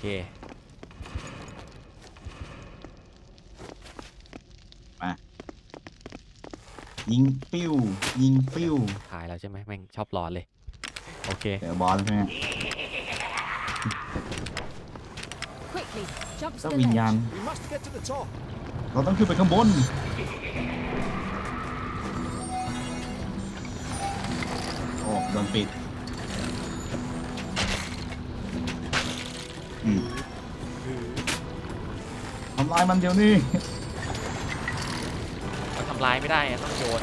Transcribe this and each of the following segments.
เค ยิงปิ้ว ยิงปิ้ว ถ่ายแล้วใช่ไหมแม่งชอบร้อนเลย โอเค เดี๋ยวบอลใช่ไหม Quickly, jump to เจ้า the วิญ ledge. ญาณ We must get to the top. เราต้องขึ้นไปข้างบน โอ้โดนปิด ทำลายมันเดี๋ยวนี้มันทำลายไม่ได้อะต้องโยน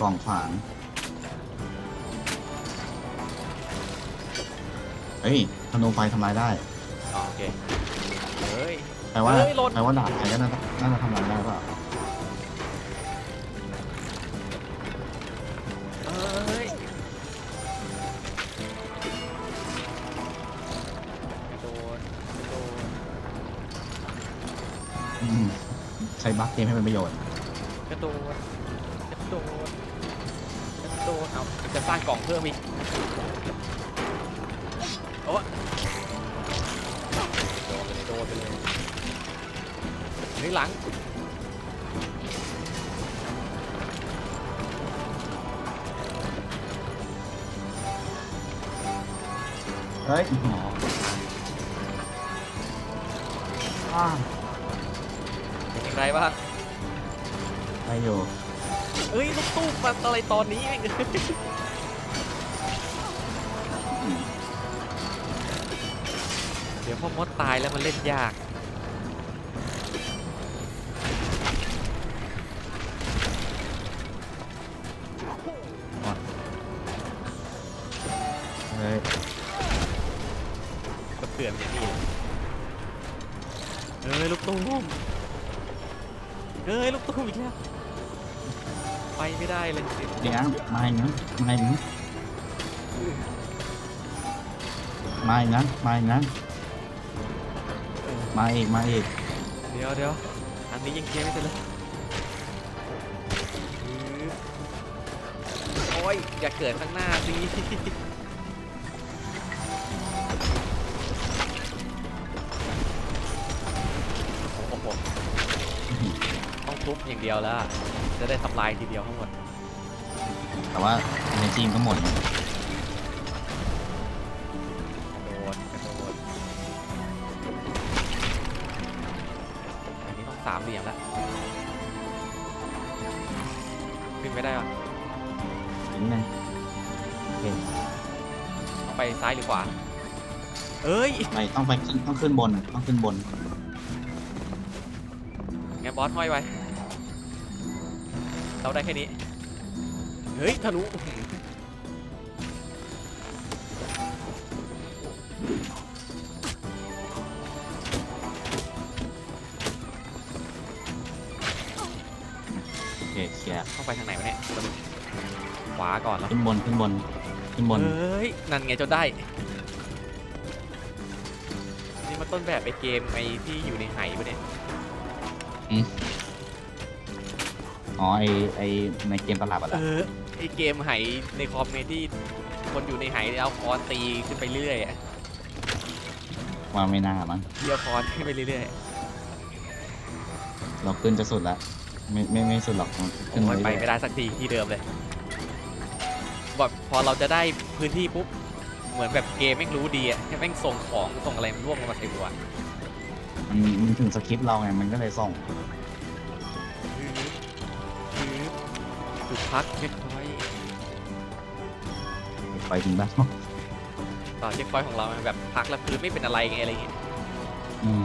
กล่องขวางเฮ้ยธนูไฟทำลายได้อ๋อโอเคเฮ้ย แปลว่าเฮ้ยหล่น แปลว่าดาบใครก็น่าจะน่าจะทำลายได้เปล่า อืมใช้บัคเกมให้เป็นประโยชน์ กระโดดกระโดดกระโดดเอาจะสร้างกล่องเพิ่มอีกโอ้โดดไปเลยโดดไปเลยเฮ้ยหลังเฮ้ยหมออ้าเป็น อย่างไรบ้างได้อยู่เอ้ยลูกตู้มาอะไรตอนนี้แม่งอืมเดี๋ยวพอมดตายแล้วมันเล่นยาก เอ้ยลูกตุ้มอีกแล้วไปไม่ได้เลยเดี๋ยวมาอีกนะมาอีกนะมาอีกนะมาอีกนะมาอีกมาอีกเดี๋ยวเดี๋ยวอันนี้ยังเคลียร์ไม่เสร็จเลยโอ้ยอย่าเกิดข้างหน้าสิ ทุบอย่างเดียวแล้วอะจะได้ทำลายทีเดียวทั้งหมด แต่ว่าในทีมก็หมดนะกระโดดกระโดดอันนี้ต้องสามเหลี่ยมแล้วขึ้นไม่ได้หรอถึงนึงโอเคต้องไปซ้ายหรือขวา เอ้ย ไปต้องไปขึ้นต้องขึ้นบนต้องขึ้นบนงั้นบอสห้อยไว้ เราได้แค่นี้ เฮ้ยทะลุอื้อหือโอเคเคลียร์ต้องไปทางไหนวะเนี่ยสรุปขวาก่อนแล้วขึ้นบนขึ้นบนขึ้นบน เฮ้ย นั่นไงจนได้ นี่มันต้นแบบไอเกมไอที่อยู่ในไหปะเนี่ยอ๋ อไอไอในเกมตลับอะเอไรอไอเกมไหในคอมเมที่คนอยู่ในไหเอาคอนตีขึ้นไปเรื่อยๆอะว่าไม่น่ามั้งเดียวคอนขึ้นไปเรื่อยเราขึ้นจะสุดละไม่ไม่ไม่สุดหรอกๆขึ้นโอ้ยไปเรื่อยไม่ได้สักทีที่เดิมเลยแบบพอเราจะได้พื้นที่ปุ๊บเหมือนแบบเกมแม่งรู้ดีอะแม่งส่งของส่งอะไรมันร่วงลงมาใส่ตัวๆมันมันถึงสคริปต์เราไงมันก็เลยส่ง จุดพักเช็คพอยต์ไปถึงบ้านต่อเช็คพอยต์ของเรามันแบบพักแล้วพื้นไม่เป็นอะไรไงอะไรอย่างเงี้ยอืม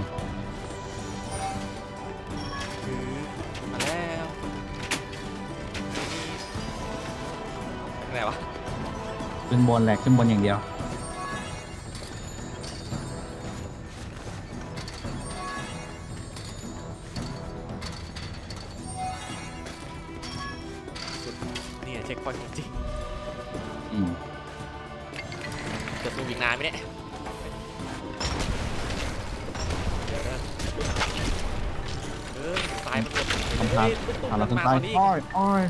มาแล้วไหนวะขึ้นบนแหละขึ้นบนอย่างเดียว พอยต์ของจริงอืมจะดูอีกนานไหมเนี่ยเดี๋ยวนะเออตายมันหมดทำพลาดเฮ้ยลูกตุ้มเอาเรามันขึ้นมาไปตอนนี้อ้อยอ้อย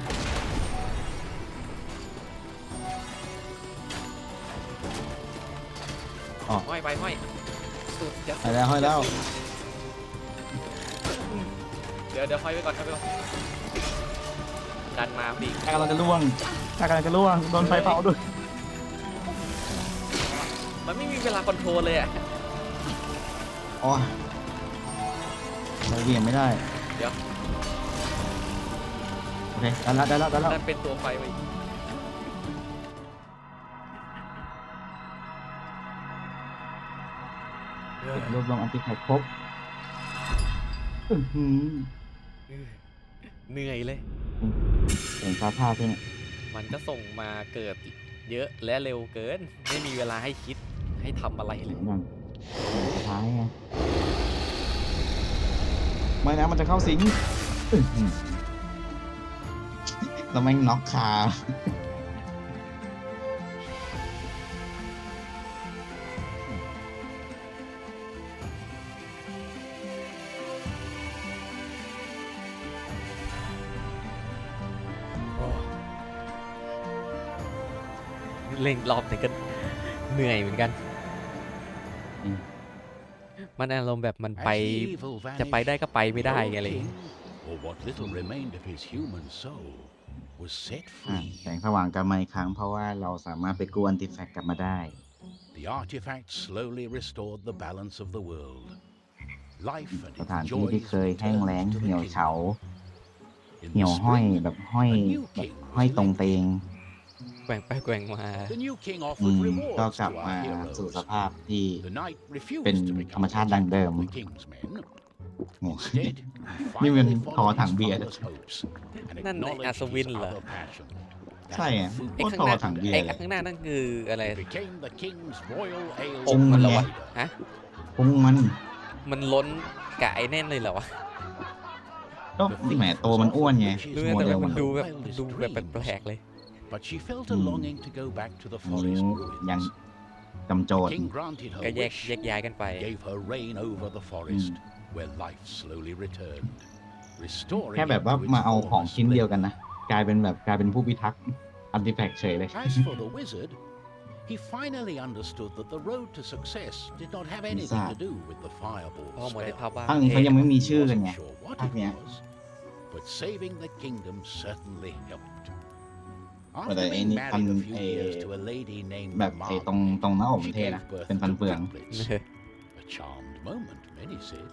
อ๋อห้อยไปห้อยสุดจะไปแล้วห้อยแล้ว เดี๋ยวเดี๋ยวห้อยไว้ก่อนห้อยไว้ก่อน ดันมาพอดีกำลังจะล่วงกำลังจะล่วงโดนไฟเผาด้วยมันไม่มีเวลาคอนโทรลเลยอะ อ๋อเราเบี่ยงไม่ได้เดี๋ยว โอเคได้แล้วได้แล้วได้แล้วนั่นเป็นตัวไฟไว้เออรวบรวมอันติแท็กครบอื้อหือเหนื่อยเลย เสียงฟ้าผ่าด้วยเนี่ยมันก็ส่งมาเกิดเยอะและเร็วเกิน ไม่มีเวลาให้คิดให้ทำอะไรเลยอย่างสุดท้ายไงไม่นะมันจะเข้าสิงอื้อหือแล้วแม่งน็อกคา เล่นรอบแต่ก็เหนื่อยเหมือนกัน อืม มันอารมณ์แบบมันไป ไปจะไปได้ก็ไปไม่ได้ไงไงเลย or what little remained of his human soul was set อะ free. แสงสว่างกลับมาอีกครั้งเพราะว่าเราสามารถไปกู้อันติแฟกกลับมาได้ The artifact slowly restored the balance of the world. Life and สถาน its ที่ที่ joys เคยแห้ง returned แล้ง to the เหี่ยว kingdom. เฉา In เหี่ยว the ห้อย spring, แบบห้อยแบบห้อยตรงเตงแก ว่งไปแกว่งมา the new king อื offered มก็ rewards กลับ to มา our สู่ส heroes. ภาพที่ The knight refused เป็น to ธรรม become ชาติดั้งเดิม the king's men. โอ้ Instead, he นี่มัน finally ขอ followed ถัง his เบียร์ father's hopes and นั่นไอ้ acknowledged อัศวิน his เหรอ other passion. ใช่อะ Food ไอ้โคตรข้างพหอน้าถังเบียไอ้ร์เลย ข้างหน้านั่นคืออะไร became the king's royal ale องค์มันเหรอวะ provider. ฮะพุงมัน มันล้นกะไอ้แน่นเลยเหรอวะ ก็แหมตัวมันอ้วนไงรู้โมแต่เดลว่ามัมันนดูแบบ Wildest ดูแบบ dreams. แปลกๆเลย But she felt a Hmm. longing to go back to the อันนี้ forest ยัง ruins. จำโจ The ทย์ king granted ก็ her แยก wish, แยกย้ายกันไป gave her reign over the forest, where life slowly returned, restoring แค่แบบ it ว่า to its มาเอาของ former ชิ้นเดียว splendor. กันนะ กลายเป็นแบบกลายเป็นผู้พิทักษ์อันติแฟกเฉยเลย As for the wizard, he finally understood that the road to success did not have anything to do with the fireball เพราะเหมือนใน spell. ภาพว่า ภาคนี้เขายังไม่มีชื่อกัน Wasn't ไง sure what ภาค it เนี้ย was, but saving the kingdom certainly helped. แต่ After ไอ้ being นี่พัน married a few ไอ้ years to a lady named แบบไอ้ตรง Margaret, ตรงหน้าอก she เท่นะ gave birth เป็นฟัน to เฟือง doublets. เออ A charmed moment, many said.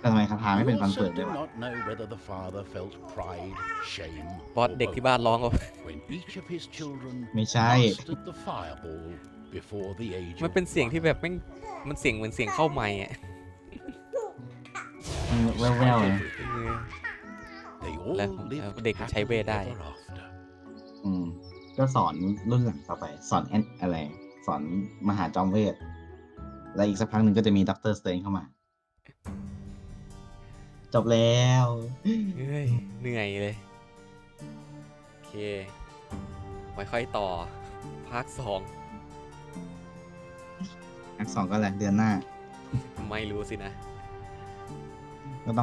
แต่ทำไมคาถาไม่ We เป็นฟันเฟื also องด้วย do วะ not know whether the father felt pride, shame, บอส or เด็กที่ both บ้านร้องเอา when each of his children ไม่ใช่ mastered the fireball before the age มัน of เป็นเสียงที่ one. แบบแม่งมันเสียงเหมือนเสียงเข้าไม้อะมันแว่วๆเลย Everything. เออ They all แล้ว lived เด็กมันใช้เวท happily ได้ ก็สอนรุ่นหลังต่อไป สอนแอนอะไร สอนมหาจอมเวท แล้วอีกสักพักหนึ่งก็จะมีด็อกเตอร์สเตนเข้ามา จบแล้วเฮ้ยเหนื่อยเลย โอเค ไว้ค่อยต่อ ภาคสองอักสองก็แหละเดือนหน้า ไม่รู้สินะ